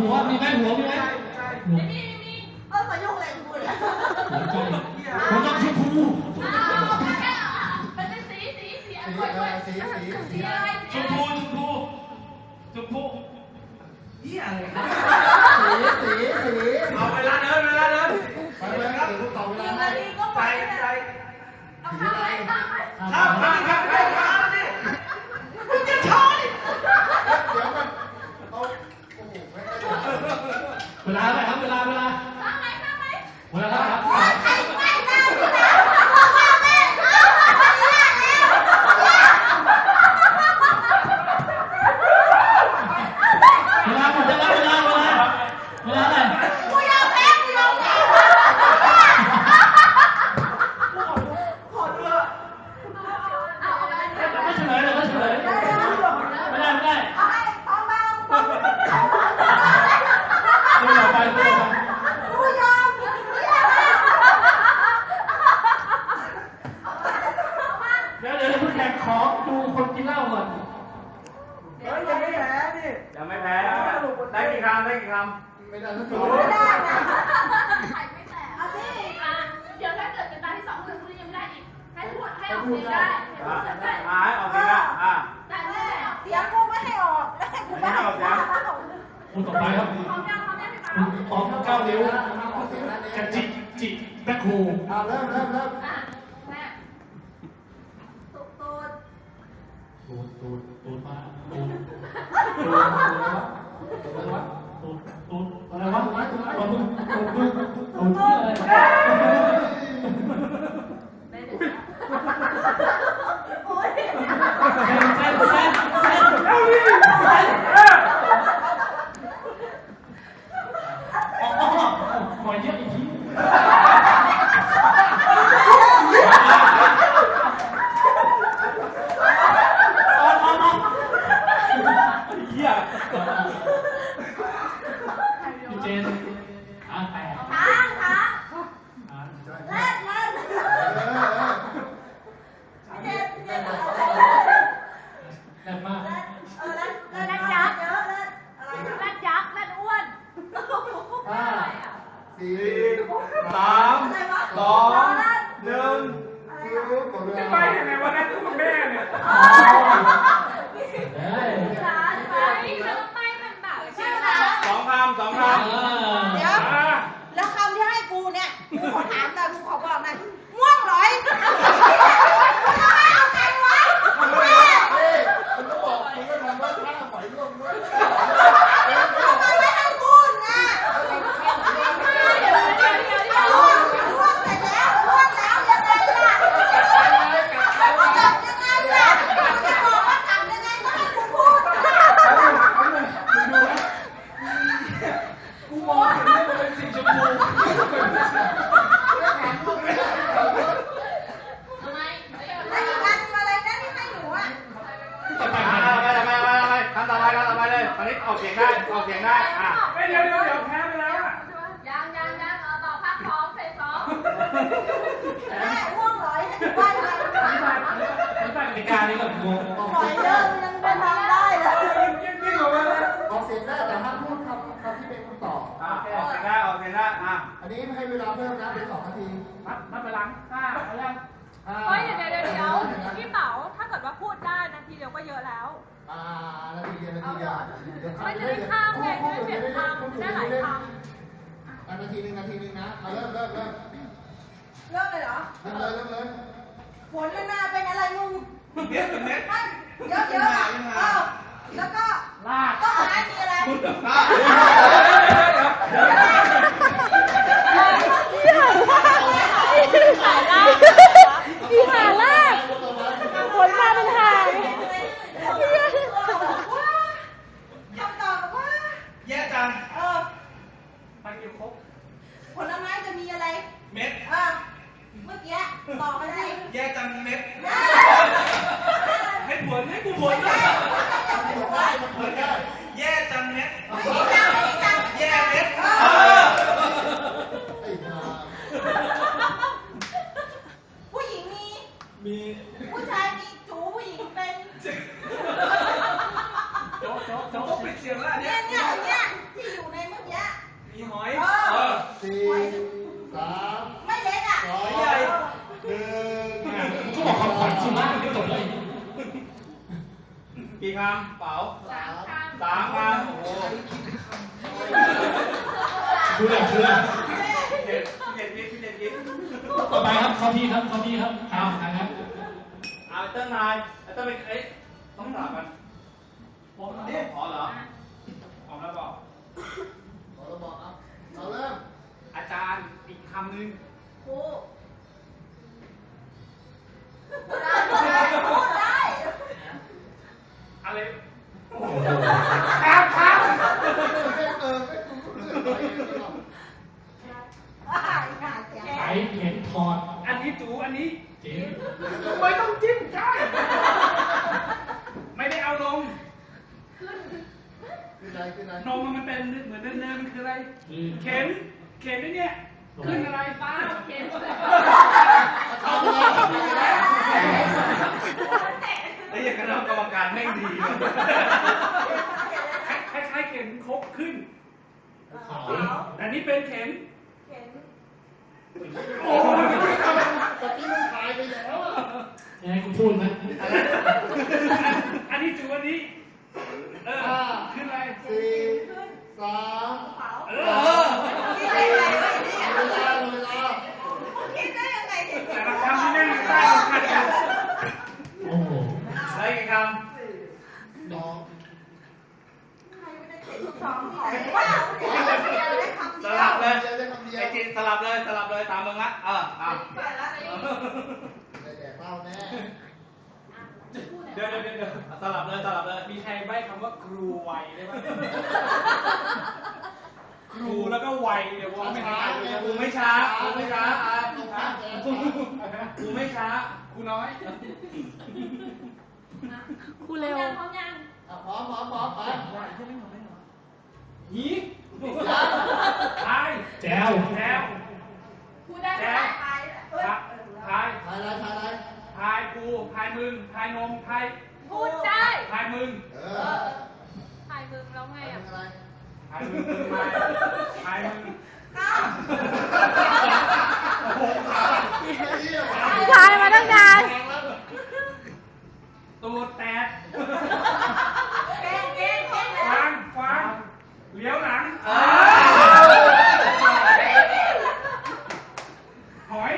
หัวมีไหมหัวมีไหมหัวไม่มีมีเออมายุ่งอะไรกูเนี่ยหัวใจหัวต้องชมพูอ้าวแค่มันเป็นสีสีสีอะไรสีสีสีอะไรชมพูชมพูชมพูสีสีสีเอาเวลาเดินเวลาเดินไปเลยครับต่อเวลาไรก็ไปใจเอาข้าวไปข้าวไปข้ามข้ามข้ามข้ามข้ามดิ มึงจะช้อน เดี๋ยวมันเอาโอ้โหไม่ได้ เวลาอะไรครับเวลาเวลา ข้าวไหมข้าวไหม เวลาครับ โอ๊ยไอ้ไม่ได้ที่ไหนพ่อแม่เอาไม่ได้แล้ว เวลาหมดแล้วเวลาเวลาเวลาอะไร กูยอมแพ้กูยอมแพ้ขอดูเอาเอาไป ไม่เฉลยเลยไม่เฉลยไม่ได้ไม่ได้ เอาให้พร้อมบ้างพร้อม ตัวต่อไปตัวต่อไป กูยอมกูยอม เดี๋ยวเดี๋ยวผู้แข่งขอดูคนกินเหล้าก่อน เฮ้ยยังไม่แพ้นี่ ยังไม่แพ้นะได้กี่คำได้กี่ค ไม่ได้ทั้งตัว ไม่ได้นะไข่ไม่แตกเอาสิอะเดี๋ยวถ้าเกิดเป็นตาที่สองคือคุณยังไม่ได้อีก ให้พูดให้ออกเสียงได้ให้ำอ่า พูดเสียงได้ อ่าให้ออกเสียงนะอ่า แต่แม่เสียงกูไม่ให้ออกแล้วให้กูได้ ไม่ให้ออกเสียง คนต่อไปครับพร้อมยังพร้อมยังพี่คุณเปาปอมเก้านิ้วกระจิกจิกแม่ครูเอาเริ่มเริ่มเริ่มอะแม่ตุกตูดตูดตูดตูดมาตูดตูดอะไรวะตูดตูด Oh, เสียงได้ออกเสียงได้อะเดี๋ยวเดี๋ยวเดี๋ยวแพ้ไปแล้วอะยังยังยังเอาต่อภาคสองเฟสสองแม่ม่วงเหรอยให้กูว่ายังไงผมตั้งกติกานี้ก่อนงงหอยเยอะยังเป็นทำได้เลยยิ่งยิ่งกว่าเลยออกเสียงได้แต่ห้ามพูดคำคำที่เป็นคำตอบอะออกเสียงได้ออกเสียงได้อะอันนี้ให้เวลาเพิ่มนะเป็นสองนาทีนับนับไปหลังห้าเอายังอ่าเฮ้ยเดี๋ยวเดี๋ยวเดี๋ยวพี่เต๋าถ้าเกิดว่าพูดได้นาทีเดียวก็เยอะแล้วอ่า นาทีเดียวนาทีเดียวเดี๋ยวไม่จะได้ข้ามไงจะได้เปลี่ยนคำได้หลายคอ่านาทีหนึ่งนาทีหนึ่งนะเอาเริ่มเริ่มเริ่มเริ่มเลยเหรอเริ่มเลยเริ่มเลยฝนมันมาเป็นอะไรงูเม็ดเม็ดไม่เยอะเยอะอะเออแล้วก็ลาต้นไม้มีอะไรอะำขาลากพี่ขาลากผลมาเป็นทาง คำตอบบอกว่า แย่จังเออไปเกี่ยวครบผลไม้จะมีอะไร เม็ดเออเมื่อกี้บอกมาสิแย่จังเม็ดแย่ให้ผลให้กูผลไม่ด้วยใช่เปิดได้แย่จังเม็ดไม่ใช่ไม่ใช่แย่เม็ดเอเอออไอ้ห่าผู้หญิงมี มีผู้ชายมีจูผู้หญิงเป็นโจ๊กโจ๊กโจ๊กต้องเป็นเสียงแล้วเนี่เนี่ยยเนี่ยเนี่ยที่อยู่ในเมื่อกี้ มีหอยเอเอออ สี่สามไม่เล็กอะสองใหญ่หนึ่งก็บอกความฝันสุดท้ายไม่จบเลยกี่คำเป๋าสามสามคำโอ้โหดูเลยดูเลยเด็ดเด็ดกิ๊กเด็ดกิ๊กต่อไปครับเข้าที่ครับเข้าที่ครับเอาทางครับเอาเติ้ลนายเติ้ลเป็นเอ้ยต้องถามกันผมนี่ขอเหรอพร้อมแล้วบอก ขอเราบอกเอาเอาเริ่ม อาจารย์อีก คำหนึ่งครูพูดได้พูดได้ อะไรโอ้โหครับครับไม่เออไม่รู้เรื่องอะไรเลยหรอกอ่าอ่าเสียงไขเข็นถอดอันนี้จูอันนี้เจ๋งไม่ต้องจิ้มใช่ ไม่ได้เอาลงขึ้นไหนขึ้นไหนนมมันเป็นเหมือนเนินๆมันคืออะไรคือเข็นเข็นนี่เนี่ย ขึ้นอะไรป้าเข็นเอาเลยเอาเลยแล้วอย่างคณะกรรมการแม่งดีเลยคล้ายๆเข็นครบขึ้นขาวแต่นี่เป็นเข็นเข็นโอ้ยตะกี้มันถ่ายไปแล้วอะยังไงกูพูดไหมอันนี้จูอันนี้เออขึ้นอะไรสี่สามเผาเอเอ อ อ คิดได้ยังไงเนี่ย เวลาเวลา คิดได้ยังไงเนี่ย แต่ละคำที่แม่งใต้มันขัดกัน โอ้โห ได้กี่ค สอง ใครไม่ได้เข็นสองของว้าวเดี๋ยวเราจะได้คำำส เดียว ลับเลย เดียวได้คำเดียว ไอจีส ลับเลยสลับเลยตามมึงละเออเอาเปิดแล้วได้แดกเหล้าแน่เดี๋ยวเดี๋ยวเดี๋ยวสลับเลยสลับเลยมีใครใบ้คำว่าครูไวได้ไหมครูแล้วก็ไวเดี๋ยวว่าไม่ทันเลยกูไม่ช้ากูไม่ช้าอะตรงข้ามแกกูไม่ช้าครูน้อยครูเร็วพร้อมยังอะพร้อมพร้อมพร้อมไปหี ยัง ทาย แจ๋ว แล้ว พูดได้ไหมไปเอ้ย ทาย ถ่ายอะไรถ่ายอะไร ทายกูทายมึงทายนมทาย พูดได้ ทายมึง เอ เอ อ อ ถ่ายมึงแล้วไง ถ่าย อะ อะไร ทายมึงทายทายมึง ก้าว โอ้โหขาไอ้เหี้ย ถ่ายมาตั้งนาน ตูดแตก เก่งเก่งเก่งแล้ว ฟางฟางเลี้ยวหลัง เออ หอย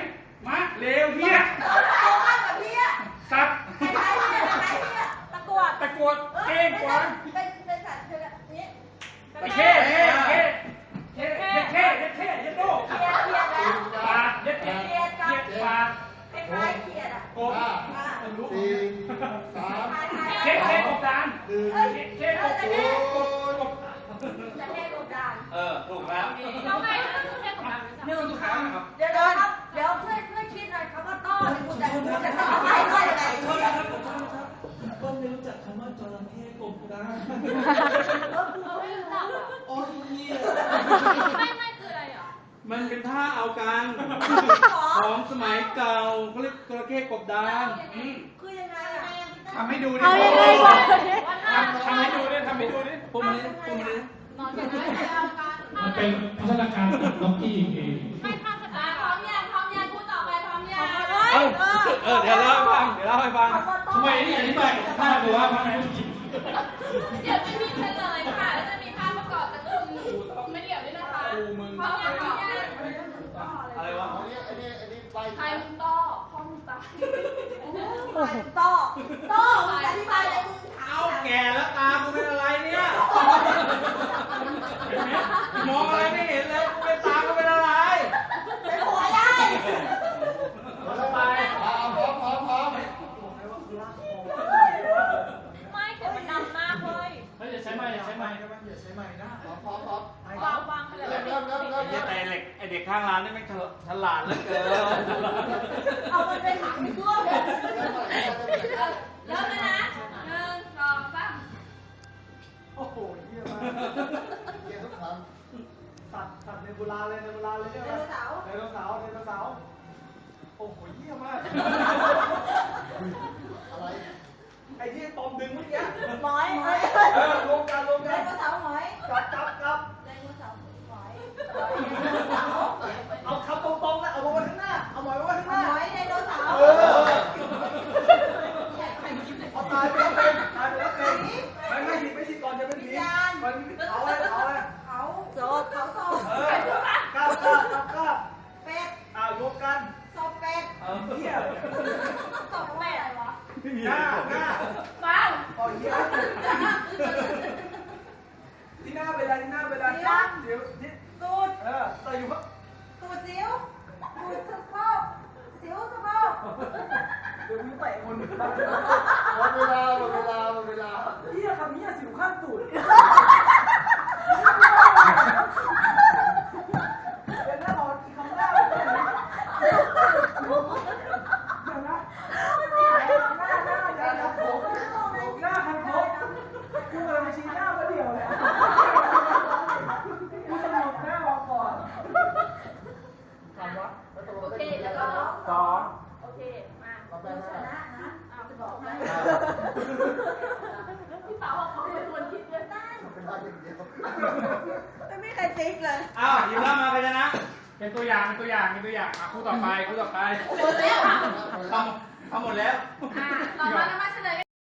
มะเลวเฮีย ตัวมากกว่าพี่อะ สัตว์ ใครใครเนี่ยใครเนี่ยตะกรวด ตะกรวดเก้งกวาง เป็นเป็นสัตว์นี้ ตะเข้เเข้เเข้เเข้เเข้เเข้เเข้เย็ดโด เขียดเขียดแล้ว ปลาเย็ดเย็ดเย็ดปลา คล้ายๆเขียดอะ กบ ห้าสี่สาม เค้กเค้กกบดาน หนึ่ง เค้กเค้กกบ จะ ก แค่ บกบ จะแค่กบดาน เออถูกแล้ว เราไงต้องแค่กบดาน หนึ่งครั้งครับ เดี๋ยวเดี๋ยวครับเดี๋ยวเพื่อนเพื่อนคิดหน่ อยเขาก็ต้อนคุณจะคุณจะต้องให้ด้วยอะไรเนี่ยก็ไม่รู้จักคำว่าจระเข้กบดานเออกูไม่รู้จักอะโอ้ยนี่ไม่ไม่คืออะไรอะมันเป็นท่าเอากันของสมัยเก่าเขาเรียกจระเข้กบดานคือยังไงอะทำให้ดูดิเอายังไงก่อนทำทำให้ดูดิทำให้ดูดิพวกมันนี่พวกมันนี่นอนกันได้เอากันมันเป็นพัฒนาการจากล็อกกี้เอง เอาเออเดี๋ยวเล่าให้ฟังเดี๋ยวเล่าให้ฟังทำไมนี่อธิบายกับท่าไปว่าทำไมไม่ผิดเดี๋ยวจะมีเฉลยค่ะแล้วจะมีภาพประกอบการ์ตูนไม่เดี๋ยวด้วยนะคะกูมึงพร้อมยังพร้อมยังอะไรวะไปใครมึงต้อพ่อมึงตายโอ้โหต้อต้อมึงอธิบายอะไรมึงถาเอามแก่แล้วตากูเป็นอะไรเนี่ยมองอะไรไม่เห็นเลย วางวางไปเลยเริ่มเริ่มเริ่มเเหล็กไอเด็กข้างร้านนี่ไม่งฉลาดเลยเกินเอามัไปถังไปตัวเลยเริ่มแลยนะหนึ่งสองสามโอ้โหเยี่ยมมากเยี่ยมทุกครั้งสัตว์สัตว์ในโบราณเลยในโบราณเลยเนี่ยไดโนเสาร์ไดโนเสาร์ไดโนเสาวโอ้โหเยี่ยมมาก หมดเวลาหมดเวลาหมดเวลา เฮียคำเฮียสิวข้างตูด ตัวอย่างมีตัวอย่างคู่ต่อไปคู่ต่อไปหมดแำทำหมดแล้ว